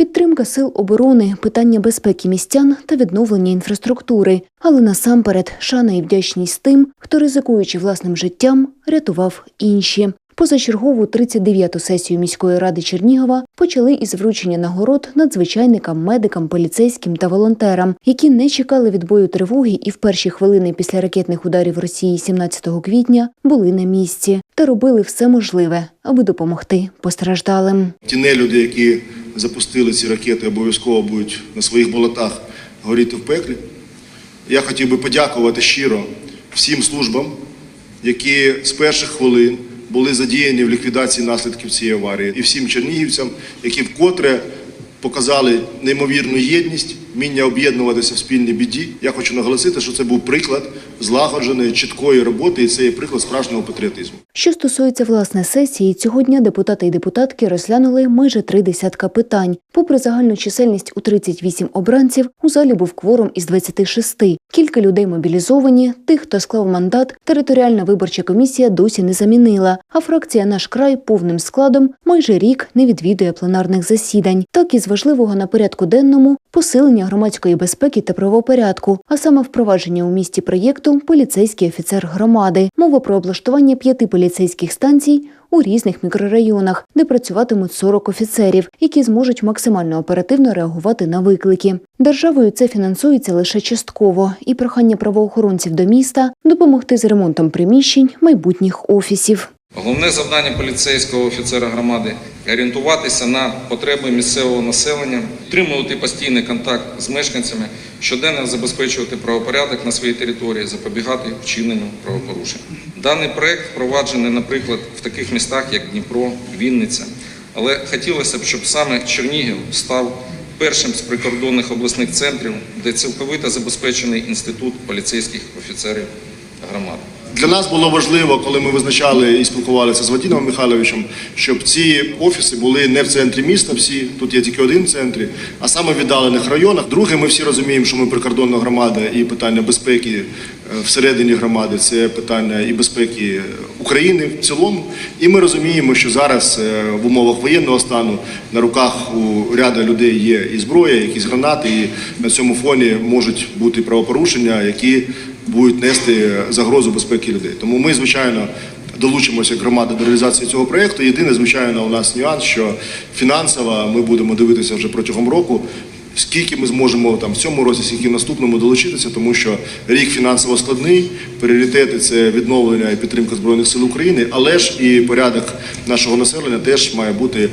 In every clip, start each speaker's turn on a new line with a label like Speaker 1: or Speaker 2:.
Speaker 1: підтримка сил оборони, питання безпеки містян та відновлення інфраструктури. Але насамперед шана і вдячність тим, хто ризикуючи власним життям, рятував інші. Позачергову 39-ту сесію міської ради Чернігова почали із вручення нагород надзвичайникам, медикам, поліцейським та волонтерам, які не чекали відбою тривоги і в перші хвилини після ракетних ударів Росії 17 квітня були на місці та робили все можливе, аби допомогти постраждалим.
Speaker 2: Ті нелюди, які запустили ці ракети, обов'язково будуть на своїх болотах горіти в пеклі. Я хотів би подякувати щиро всім службам, які з перших хвилин були задіяні в ліквідації наслідків цієї аварії, і всім чернігівцям, які вкотре показали неймовірну єдність, вміння об'єднуватися в спільній біді. Я хочу наголосити, що це був приклад злагодженої, чіткої роботи, і це є приклад справжнього патріотизму.
Speaker 1: Що стосується власне сесії, цього дня депутати і депутатки розглянули майже три десятка питань. Попри загальну чисельність у 38 обранців, у залі був кворум із 26. Кілька людей мобілізовані, тих, хто склав мандат, територіальна виборча комісія досі не замінила. А фракція наш край повним складом майже рік не відвідує пленарних засідань. Так із важливого на порядку денному посилення громадської безпеки та правопорядку, а саме впровадження у місті проєкту поліцейський офіцер громади. Мова про облаштування п'яти поліцейських станцій у різних мікрорайонах, де працюватимуть 40 офіцерів, які зможуть максимально оперативно реагувати на виклики. Державою це фінансується лише частково, і прохання правоохоронців до міста допомогти з ремонтом приміщень майбутніх офісів.
Speaker 3: Головне завдання поліцейського офіцера громади орієнтуватися на потреби місцевого населення, підтримувати постійний контакт з мешканцями, щоденно забезпечувати правопорядок на своїй території, запобігати вчиненню правопорушень. Даний проект впроваджений, наприклад, в таких містах, як Дніпро, Вінниця. Але хотілося б, щоб саме Чернігів став першим з прикордонних обласних центрів, де цілковито забезпечений інститут поліцейських офіцерів громади.
Speaker 2: Для нас було важливо, коли ми визначали і спілкувалися з Вадимом Михайловичем, щоб ці офіси були не в центрі міста, всі тут є тільки один в центрі, а саме в віддалених районах. Друге, ми всі розуміємо, що ми прикордонна громада і питання безпеки е, всередині громади це питання і безпеки України в цілому. І ми розуміємо, що зараз е, в умовах воєнного стану на руках у ряду людей є і зброя, якісь гранати, і на цьому фоні можуть бути правопорушення, які будуть нести загрозу безпеки людей. Тому ми, звичайно, долучимося як громада до реалізації цього проєкту. Єдине, звичайно, у нас нюанс, що фінансово ми будемо дивитися вже протягом року. Скільки ми зможемо там в цьому році, скільки в наступному долучитися, тому що рік фінансово складний, пріоритети це відновлення і підтримка збройних сил України, але ж і порядок нашого населення теж має бути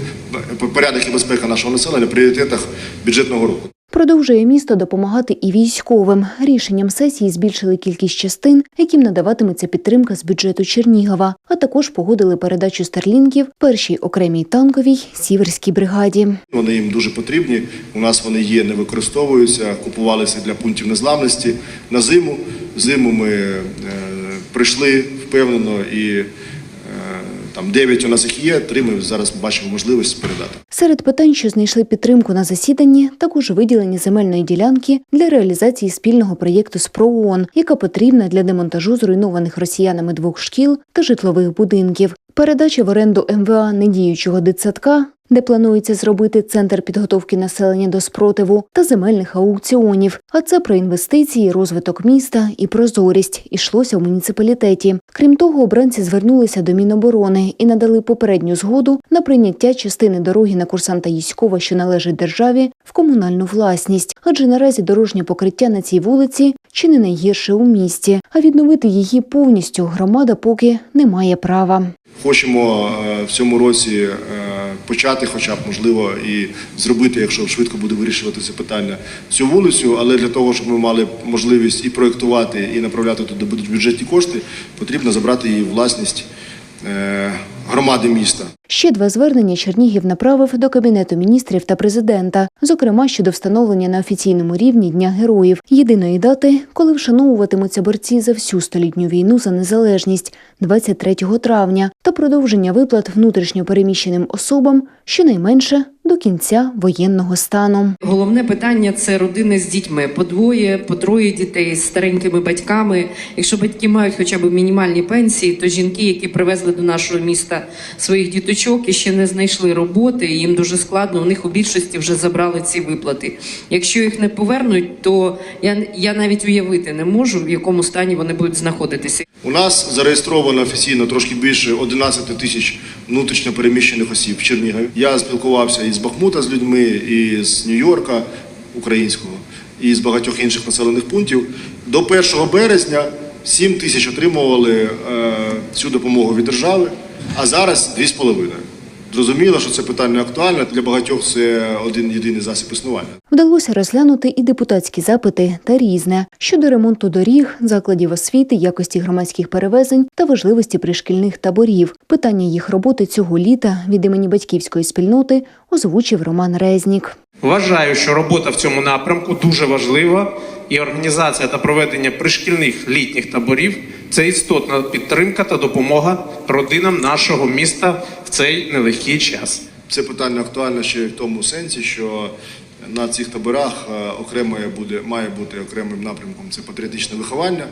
Speaker 2: порядок і безпека нашого населення в пріоритетах бюджетного року.
Speaker 1: Продовжує місто допомагати і військовим. Рішенням сесії збільшили кількість частин, яким надаватиметься підтримка з бюджету Чернігова, а також погодили передачу старлінків першій окремій танковій сіверській бригаді.
Speaker 2: Вони їм дуже потрібні. У нас вони є, не використовуються, купувалися для пунктів незламності на зиму. Зиму ми е, прийшли впевнено і там дев'ять у нас їх є, Три ми зараз бачимо можливість передати.
Speaker 1: Серед питань, що знайшли підтримку на засіданні, також виділені земельної ділянки для реалізації спільного проєкту з ПРООН, яка потрібна для демонтажу зруйнованих росіянами двох шкіл та житлових будинків. Передача в оренду МВА недіючого дитсадка, де планується зробити центр підготовки населення до спротиву та земельних аукціонів. А це про інвестиції, розвиток міста і прозорість ішлося в муніципалітеті. Крім того, обранці звернулися до Міноборони і надали попередню згоду на прийняття частини дороги на курсанта Їськова, що належить державі, в комунальну власність. Адже наразі дорожнє покриття на цій вулиці чи не найгірше у місті, а відновити її повністю громада поки не має права.
Speaker 2: Хочемо е, в цьому році е, почати, хоча б можливо, і зробити, якщо швидко буде вирішувати це питання, цю вулицю. Але для того, щоб ми мали можливість і проєктувати, і направляти туди будуть бюджетні кошти, потрібно забрати її власність е, громади міста.
Speaker 1: Ще два звернення Чернігів направив до Кабінету міністрів та президента, зокрема щодо встановлення на офіційному рівні Дня героїв, єдиної дати, коли вшановуватимуться борці за всю столітню війну за незалежність 23 травня, та продовження виплат внутрішньо переміщеним особам щонайменше до кінця воєнного стану.
Speaker 4: Головне питання це родини з дітьми. По двоє, по троє дітей з старенькими батьками. Якщо батьки мають хоча б мінімальні пенсії, то жінки, які привезли до нашого міста своїх діточок, і ще не знайшли роботи. Їм дуже складно. У них у більшості вже забрали ці виплати. Якщо їх не повернуть, то я, я навіть уявити не можу, в якому стані вони будуть знаходитися.
Speaker 2: У нас зареєстровано офіційно трошки більше 11 тисяч внутрішньо переміщених осіб в Чернігові. Я спілкувався із Бахмута з людьми, і з Нью-Йорка українського, і з багатьох інших населених пунктів. До 1 березня 7 тисяч отримували е, цю допомогу від держави, а зараз 2,5. Зрозуміло, що це питання актуальне. Для багатьох це один єдиний засіб існування.
Speaker 1: Вдалося розглянути і депутатські запити та різне щодо ремонту доріг, закладів освіти, якості громадських перевезень та важливості пришкільних таборів. Питання їх роботи цього літа від імені батьківської спільноти озвучив Роман Резнік.
Speaker 5: Вважаю, що робота в цьому напрямку дуже важлива, і організація та проведення пришкільних літніх таборів це істотна підтримка та допомога родинам нашого міста в цей нелегкий час.
Speaker 2: Це питання актуальне ще й в тому сенсі, що на цих таборах е, окремою буде має бути окремим напрямком це патріотичне виховання.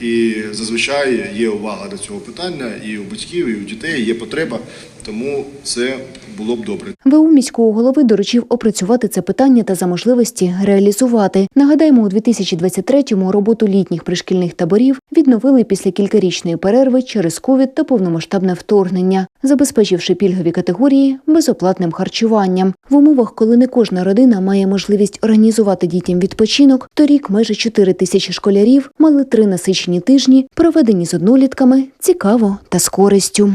Speaker 2: І зазвичай є увага до цього питання і у батьків, і у дітей є потреба, тому це було б добре.
Speaker 1: ВУ міського голови доручив опрацювати це питання та за можливості реалізувати. Нагадаємо, у 2023-му роботу літніх пришкільних таборів відновили після кількарічної перерви через ковід та повномасштабне вторгнення, забезпечивши пільгові категорії безоплатним харчуванням. В умовах, коли не кожна родина має можливість організувати дітям відпочинок, торік майже 4 тисячі школярів мали три насичені тижні, проведені з однолітками цікаво та з користю.